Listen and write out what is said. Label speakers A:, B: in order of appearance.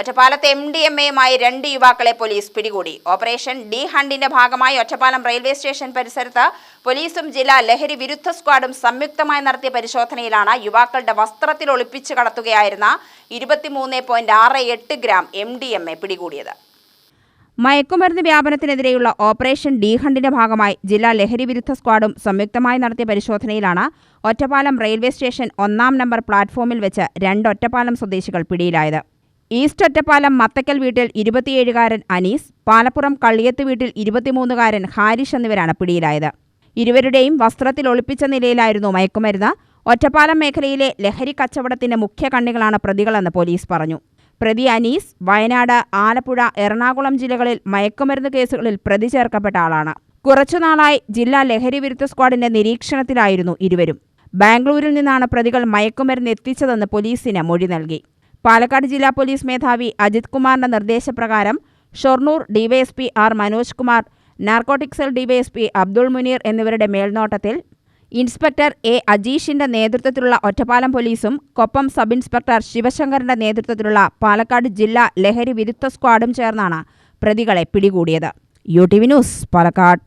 A: ഒറ്റപ്പാലത്ത് M D M എയുമായി രണ്ട് യുവാക്കളെ പോലീസ് പിടികൂടി. ഓപ്പറേഷൻ ഡി ഹണ്ടിന്റെ ഭാഗമായി ഒറ്റപ്പാലം റെയിൽവേ സ്റ്റേഷൻ പരിസരത്ത് പോലീസും ജില്ലാ ലഹരി വിരുദ്ധ സ്ക്വാഡും സംയുക്തമായി നടത്തിയ പരിശോധനയിലാണ് യുവാക്കളുടെ വസ്ത്രത്തിൽ ഒളിപ്പിച്ചു കടത്തുകയായിരുന്ന ഇരുപത്തിമൂന്ന് പോയിന്റ് ആറ് എട്ട് gram M D M A പിടികൂടിയത്. മയക്കുമരുന്ന് വ്യാപനത്തിനെതിരെയുള്ള ഓപ്പറേഷൻ ഡി ഹണ്ടിന്റെ ഭാഗമായി ജില്ലാ ലഹരി വിരുദ്ധ സ്ക്വാഡും സംയുക്തമായി നടത്തിയ പരിശോധനയിലാണ് ഒറ്റപ്പാലം റെയിൽവേ സ്റ്റേഷൻ ഒന്നാം നമ്പർ പ്ലാറ്റ്ഫോമിൽ വെച്ച് രണ്ട് ഒറ്റപ്പാലം സ്വദേശികൾ പിടിയിലായത്. ഈസ്റ്റ് ഒറ്റപ്പാലം മത്തക്കൽ വീട്ടിൽ ഇരുപത്തിയേഴുകാരൻ അനീസ് പാലപ്പുറം കള്ളിയത്ത് വീട്ടിൽ ഇരുപത്തിമൂന്നുകാരൻ ഹാരിഷ് എന്നിവരാണ് പിടിയിലായത്. ഇരുവരുടെയും വസ്ത്രത്തിൽ ഒളിപ്പിച്ച നിലയിലായിരുന്നു മയക്കുമരുന്ന്. ഒറ്റപ്പാലം മേഖലയിലെ ലഹരി കച്ചവടത്തിന്റെ മുഖ്യ കണ്ണികളാണ് പ്രതികളെന്ന് പോലീസ് പറഞ്ഞു. പ്രതി അനീസ് വയനാട് ആലപ്പുഴ എറണാകുളം ജില്ലകളിൽ മയക്കുമരുന്ന് കേസുകളിൽ പ്രതി ചേർക്കപ്പെട്ട ആളാണ്. കുറച്ചുനാളായി ജില്ലാ ലഹരി വിരുദ്ധ സ്ക്വാഡിന്റെ നിരീക്ഷണത്തിലായിരുന്നു ഇരുവരും. ബാംഗ്ലൂരിൽ നിന്നാണ് പ്രതികൾ മയക്കുമരുന്ന് എത്തിച്ചതെന്ന് പോലീസിന് മൊഴി നൽകി. പാലക്കാട് ജില്ലാ പോലീസ് മേധാവി അജിത് കുമാറിന്റെ നിർദ്ദേശപ്രകാരം Shoranur DYSP R Manoj Kumar narcotic cell DYSP Abdul Muneer എന്നിവരുടെ മേൽനോട്ടത്തിൽ ഇൻസ്പെക്ടർ എ അജീഷിന്റെ നേതൃത്വത്തിലുള്ള ഒറ്റപ്പാലം പോലീസും കൊപ്പം സബ് ഇൻസ്പെക്ടർ ശിവശങ്കറിന്റെ നേതൃത്വത്തിലുള്ള പാലക്കാട് ജില്ലാ ലഹരി വിരുദ്ധ സ്ക്വാഡും ചേർന്നാണ് പ്രതികളെ പിടികൂടിയത്. U T V news Palakkad.